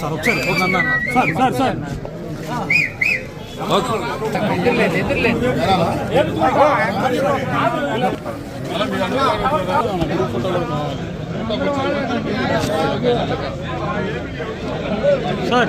Sir ఒకసారి sir sir sir sir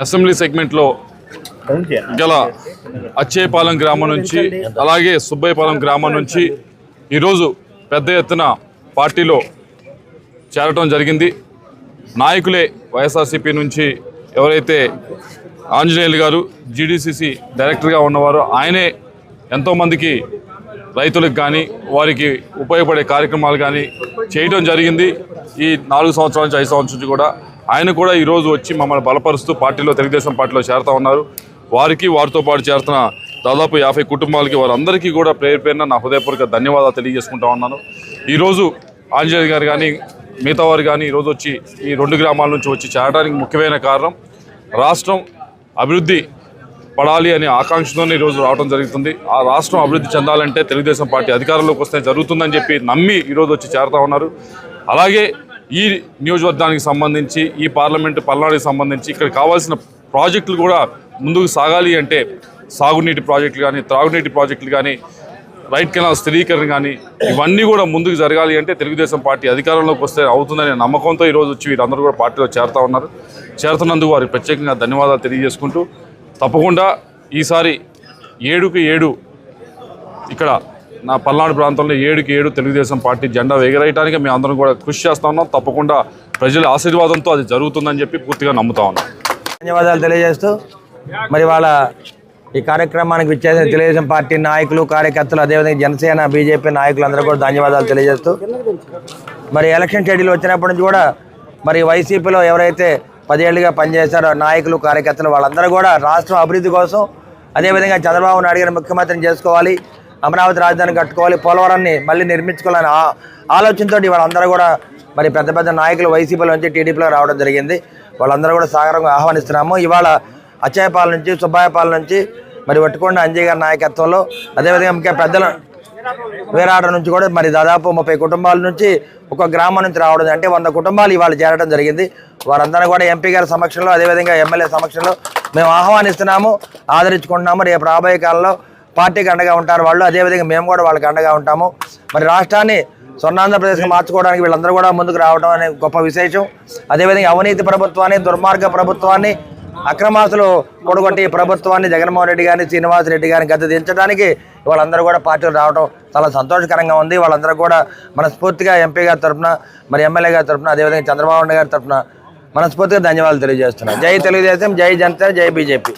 assembly సెగ్మెంట్లో గల అచ్చేపాలెం గ్రామం నుంచి అలాగే సుబ్బయ్యపాలెం గ్రామం నుంచి ఈరోజు పెద్ద ఎత్తున పార్టీలో చేరటం జరిగింది. నాయకులే వైఎస్ఆర్సీపీ నుంచి ఎవరైతే ఆంజనేయులు గారు జీడీసీసీ డైరెక్టర్గా ఉన్నవారో ఆయనే ఎంతోమందికి రైతులకు కానీ వారికి ఉపయోగపడే కార్యక్రమాలు కానీ చేయడం జరిగింది. ఈ నాలుగు సంవత్సరాల నుంచి ఐదు సంవత్సరాల నుంచి కూడా ఆయన కూడా ఈరోజు వచ్చి మమ్మల్ని బలపరుస్తూ పార్టీలో తెలుగుదేశం పార్టీలో చేరుతూ ఉన్నారు. వారికి వారితో పాటు చేరుతున్న దాదాపు యాభై కుటుంబాలకి వారందరికీ కూడా పేరు పేరున నా హృదయపూర్వక ధన్యవాదాలు తెలియజేసుకుంటా ఉన్నాను. ఈరోజు ఆంజనేయ గారు కానీ మిగతా వారు కానీ ఈరోజు వచ్చి ఈ రెండు గ్రామాల నుంచి వచ్చి చేరడానికి ముఖ్యమైన కారణం రాష్ట్రం అభివృద్ధి పడాలి అనే ఆకాంక్షతోనే ఈరోజు రావడం జరుగుతుంది. ఆ రాష్ట్రం అభివృద్ధి చెందాలంటే తెలుగుదేశం పార్టీ అధికారంలోకి వస్తే జరుగుతుందని చెప్పి నమ్మి ఈరోజు వచ్చి చేరుతా ఉన్నారు. అలాగే ఈ నియోజకవర్గానికి సంబంధించి ఈ పార్లమెంటు పల్నాడుకి సంబంధించి ఇక్కడ కావాల్సిన ప్రాజెక్టులు కూడా ముందుకు సాగాలి అంటే సాగునీటి ప్రాజెక్టులు కానీ త్రాగునీటి ప్రాజెక్టులు కానీ రైట్ కెనాల్ స్థిరీకరణ కానీ ఇవన్నీ కూడా ముందుకు జరగాలి అంటే తెలుగుదేశం పార్టీ అధికారంలోకి వస్తే అవుతుందనే నమ్మకంతో ఈరోజు వచ్చి వీరందరూ కూడా పార్టీలో చేరుతా ఉన్నారు. చేరుతున్నందుకు వారికి ప్రత్యేకంగా ధన్యవాదాలు తెలియజేసుకుంటూ తప్పకుండా ఈసారి ఏడుకి ఏడు ఇక్కడ నా పల్నాడు ప్రాంతంలో ఏడుకి ఏడు తెలుగుదేశం పార్టీ జెండా ఎగరేయడానికి మేము అందరం కూడా కృషి చేస్తా ఉన్నాం. తప్పకుండా ప్రజల ఆశీర్వాదంతో అది జరుగుతుందని చెప్పి పూర్తిగా నమ్ముతా ఉన్నాం. ధన్యవాదాలు తెలియజేస్తూ మరి వాళ్ళ ఈ కార్యక్రమానికి విచ్చేసిన తెలుగుదేశం పార్టీ నాయకులు కార్యకర్తలు అదేవిధంగా జనసేన బీజేపీ నాయకులు అందరూ కూడా ధన్యవాదాలు తెలియజేస్తూ మరి ఎలక్షన్ షెడ్యూల్ వచ్చినప్పటి నుంచి కూడా మరి వైసీపీలో ఎవరైతే పదేళ్ళుగా పనిచేశారో నాయకులు కార్యకర్తలు వాళ్ళందరూ కూడా రాష్ట్రం అభివృద్ధి కోసం అదేవిధంగా చంద్రబాబు నాయుడు గారిని ముఖ్యమంత్రిని చేసుకోవాలి అమరావతి రాజధాని కట్టుకోవాలి పోలవరాన్ని మళ్ళీ నిర్మించుకోవాలని ఆ ఆలోచనతో వాళ్ళందరూ కూడా మరి పెద్ద పెద్ద నాయకులు వైసీపీలో నుంచి టీడీపీలో రావడం జరిగింది. వాళ్ళందరూ కూడా సాగరంగా ఆహ్వానిస్తున్నాము. ఇవాళ అచ్చయ్యపాలెం నుంచి సుబ్బాయపాలెం నుంచి మరి వట్టుకొండ అంజయ్ గారి నాయకత్వంలో అదేవిధంగా ముఖ్య పెద్దల వేరాడ నుంచి కూడా మరి దాదాపు ముప్పై కుటుంబాల నుంచి ఒక గ్రామం నుంచి రావడం అంటే వంద కుటుంబాలు ఇవాళ చేరడం జరిగింది. వారందరూ కూడా ఎంపీ గారి సమక్షంలో అదేవిధంగా ఎమ్మెల్యే సమక్షంలో మేము ఆహ్వానిస్తున్నాము ఆదరించుకుంటున్నాము. రేపు రాబోయే కాలంలో పార్టీకి అండగా ఉంటారు వాళ్ళు. అదేవిధంగా మేము కూడా వాళ్ళకి అండగా ఉంటాము. మరి రాష్ట్రాన్ని స్వర్ణాంధ్రప్రదేశ్కి మార్చుకోవడానికి వీళ్ళందరూ కూడా ముందుకు రావడం అనే గొప్ప విశేషం. అదేవిధంగా అవినీతి ప్రభుత్వాన్ని దుర్మార్గ ప్రభుత్వాన్ని అక్రమాసులు పొడగొట్టి ప్రభుత్వాన్ని జగన్మోహన్ రెడ్డి గారిని శ్రీనివాస్ రెడ్డి గారిని గద్దె దించడానికి వాళ్ళందరూ కూడా పార్టీలు రావడం చాలా సంతోషకరంగా ఉంది. వాళ్ళందరూ కూడా మనస్ఫూర్తిగా ఎంపీ గారి తరఫున మరి ఎమ్మెల్యే గారి తరఫున అదేవిధంగా చంద్రబాబు నాయుడు గారి తరఫున మనస్ఫూర్తిగా ధన్యవాదాలు తెలియజేస్తున్నాను. జై తెలుగుదేశం జై జనత జై బీజేపీ.